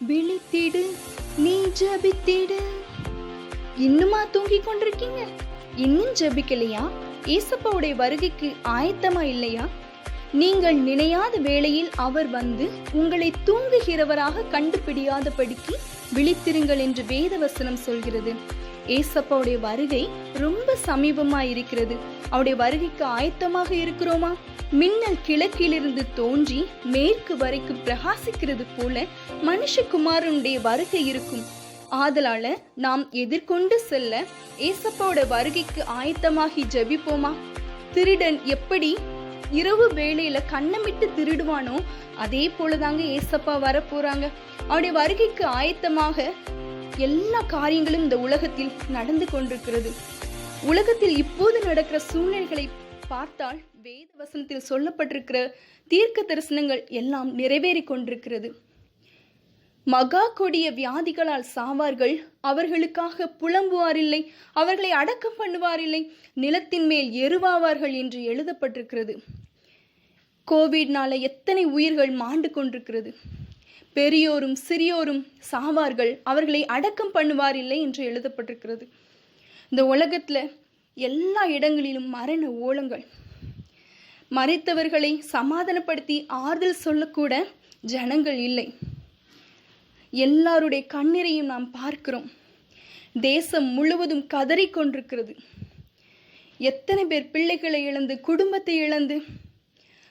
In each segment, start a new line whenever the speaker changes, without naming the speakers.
விழித்திடு நீ ஜபித்திடு இன்னுமா தூங்கிக் கொண்டிருக்கீங்க? இன்னும் ஜபிக்கலையா? ஏசப்பாவுடைய வருகைக்கு ஆயத்தமா இல்லையா? நீங்கள் நினையாத வேளையில் அவர் வந்து உங்களை தூங்குகிறவராக கண்டுபிடியாதபடிக்கு விழித்திருங்கள் என்று வேதவசனம் சொல்கிறது. ஏசப்பாவுடைய வருகை ரொம்ப சமீபமா இருக்கிறது. அவருடைய வருகைக்கு ஆயத்தமாக இருக்கிறோமா? மின்னல் கிழக்கிலிருந்து தோன்றி மேற்கு வரைக்கும் பிரகாசிக்கிறது போல மனுஷகுமாரனுடைய வருகை இருக்கும். ஆதலால நாம் எதிர்கொண்டு செல்ல ஏசப்பாவோட வருகைக்கு ஆயத்தமாகி ஜெபிப்போமா? திருடன் எப்படி இரவு வேளையில கண்ணமிட்டு திருடுவானோ அதே போலதாங்க ஏசப்பா வர போறாங்க அவருடைய வருகைக்கு ஆயத்தமாக எல்லா காரியங்களும் இந்த உலகத்தில் நடந்து கொண்டிருக்கிறது. உலகத்தில் இப்போது நடக்கிற சூழ்நிலைகளை பார்த்தால் வேத வசனத்தில் சொல்லப்பட்டிருக்கிற தீர்க்க தரிசனங்கள் எல்லாம் நிறைவேறிக் கொண்டிருக்கிறது. மகா கொடிய வியாதிகளால் சாவார்கள் அவர்களுக்காக புலம்புவாரில்லை அவர்களை அடக்கம் பண்ணுவாரில்லை நிலத்தின் மேல் எருவாவார்கள் என்று எழுதப்பட்டிருக்கிறது. கோவிட்னால எத்தனை உயிர்கள் மாண்டு கொண்டிருக்கிறது. பெரியோரும் சிறியோரும் சாவார்கள் அவர்களை அடக்கம் பண்ணுவார் இல்லை என்று எழுதப்பட்டிருக்கிறது. இந்த உலகத்தில் எல்லா இடங்களிலும் மரண ஓலங்கள். மறைத்தவர்களை சமாதானப்படுத்தி ஆறுதல் சொல்லக்கூட ஜனங்கள் இல்லை. எல்லாருடைய கண்ணீரையும் நாம் பார்க்கிறோம். தேசம் முழுவதும் கதறிக்கொண்டிருக்கிறது எத்தனை பேர் பிள்ளைகளை இழந்து குடும்பத்தை இழந்து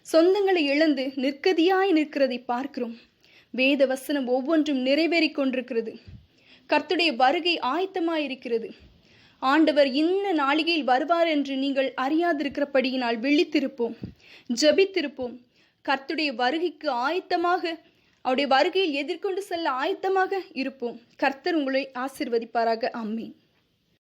சொந்தங்களை இழந்து நிற்கதியாய் நிற்கிறதை பார்க்கிறோம். வேத வசனம் ஒவ்வொன்றும் நிறைவேறி கொண்டிருக்கிறது. கர்த்துடைய வருகை ஆயத்தமாயிருக்கிறது. ஆண்டவர் இன்ன நாளிகையில் வருவார் என்று நீங்கள் அறியாதிருக்கிறபடியினால் விழித்திருப்போம் ஜெபித்திருப்போம். கர்த்துடைய வருகைக்கு ஆயத்தமாக அவருடைய வருகையில் எதிர்கொண்டு செல்ல ஆயத்தமாக இருப்போம். கர்த்தர் உங்களை ஆசிர்வதிப்பாராக. அம்மீன்